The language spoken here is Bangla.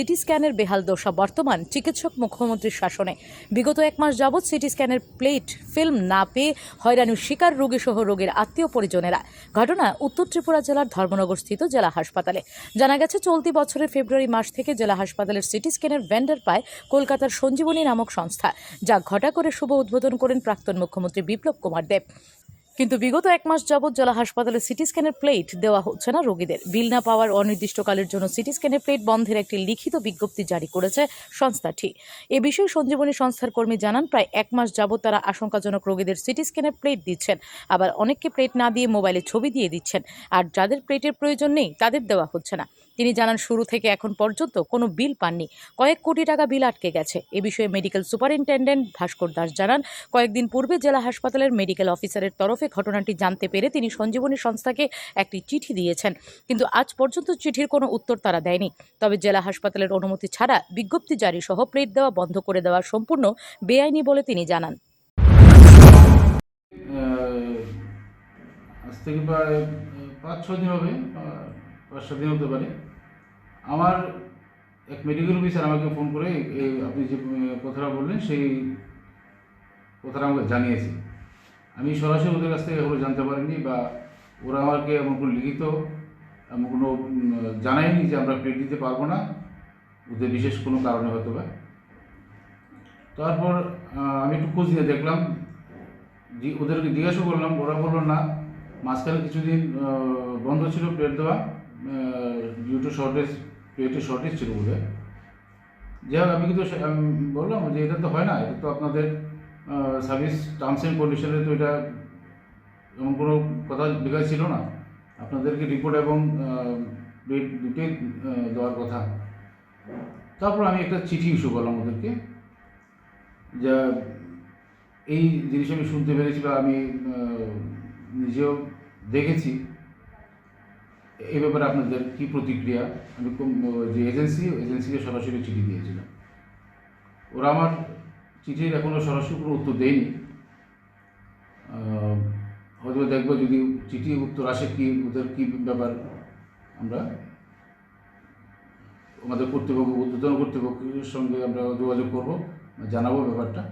সিটি স্ক্যানের বেহাল দশা বর্তমান চিকিৎসক মুখ্যমন্ত্রীর শাসনে। বিগত এক মাস যাবৎ সিটি স্ক্যানের প্লেট, ফিল্ম না পেয়ে হয়রানির শিকার রোগী সহ রোগীর আত্মীয় পরিজনেরা। ঘটনা উত্তর ত্রিপুরা জেলার ধর্মনগর স্থিত জেলা হাসপাতালে। জানা গেছে, চলতি বছরের ফেব্রুয়ারি মাস থেকে জেলা হাসপাতালের সিটি স্ক্যানের ভেন্ডার পায় কলকাতার সঞ্জীবনী নামক সংস্থা, যা ঘটা করে শুভ উদ্বোধন করেন প্রাক্তন মুখ্যমন্ত্রী বিপ্লব কুমার দেব। কিন্তু বিগত এক মাস যাবৎ জেলা হাসপাতালে সিটি স্ক্যানের প্লেট দেওয়া হচ্ছে না রোগীদের। বিল না পাওয়ার অনির্দিষ্টকালের জন্য সিটি স্ক্যানের প্লেট বন্ধের একটি লিখিত বিজ্ঞপ্তি জারি করেছে সংস্থাটি এ বিষয়ে সঞ্জীবনী সংস্থার কর্মী জানান, প্রায় এক মাস যাবৎ তারা আশঙ্কাজনক রোগীদের সিটি স্ক্যানের প্লেট দিচ্ছেন, আবার অনেককে প্লেট না দিয়ে মোবাইলে ছবি দিয়ে দিচ্ছেন, আর যাদের প্লেটের প্রয়োজন নেই তাদের দেওয়া হচ্ছে না। তিনি জানান, শুরু থেকে এখন পর্যন্ত কোনো বিল পাননি। কয়েক কোটি টাকা বিল আটকে গেছে। এ বিষয়ে মেডিকেল সুপারিনটেন্ডেন্ট ভাস্কর দাস জানান, কয়েকদিন পূর্বে জেলা হাসপাতালের মেডিকেল অফিসারের তরফে ঘটনাটি জানতে পেরে তিনি সঞ্জীবনী সংস্থাকে একটি চিঠি দিয়েছেন। কিন্তু আজ পর্যন্ত চিঠির কোনো উত্তর তারা দেয়নি। তবে জেলা হাসপাতালের অনুমতি ছাড়া বিজ্ঞপ্তি জারি সহ প্লেট দেওয়া বন্ধ করে দেওয়া সম্পূর্ণ বেআইনি বলে তিনি জানান। আজ থেকে প্রায় পাঁচ ছ দিন হবে পাঁচ সাত হতে পারে। আমার এক মেডিকেল অফিসার আমাকে ফোন করে আপনি যে কথাটা বললেন, সেই কথাটা আমাকে জানিয়েছে। আমি সরাসরি ওদের কাছ থেকে এখনও জানতে পারিনি বা ওরা আমাকে এমন কোনো লিখিত, এমন কোনো জানায়নি যে আমরা প্লেট দিতে পারব না। ওদের বিশেষ কোনো কারণে হয়তো বা। তারপর আমি একটু খোঁজ নিয়ে দেখলাম ওদেরকে জিজ্ঞাসা করলাম, ওরা বলল না, মাঝখানে কিছুদিন বন্ধ ছিল প্লেট দেওয়া। ডিউ টু শর্টেজ প্লেটের শর্টেজ ছিল বলে যাই হোক, আমি কিন্তু বললাম যে এটা তো হয় না, এটা তো আপনাদের সার্ভিস টার্মস অ্যান্ড কন্ডিশনে তো এটা এমন কোনো কথা লেখা ছিল না। আপনাদেরকে রিপোর্ট এবং প্লেট দুটোই দেওয়ার কথা। তারপর আমি একটা চিঠি ইস্যু করলাম ওদেরকে, যা এই জিনিস আমি শুনতে পেরেছি বা আমি নিজেও দেখেছি। এই ব্যাপারে আপনাদের কি প্রতিক্রিয়া? আমি যে এজেন্সি এজেন্সিকে সরাসরি চিঠি দিয়েছিলাম ওরা আমার চিঠির এখনও সরাসরি কোনো উত্তর দেয়নি। হয়তো দেখব যদি চিঠি উত্তর আসে কি, ওদের কি ব্যাপার আমরা আমাদের কর্তৃপক্ষ, উদ্বোধন কর্তৃপক্ষের সঙ্গে আমরা যোগাযোগ করব, জানাব ব্যাপারটা।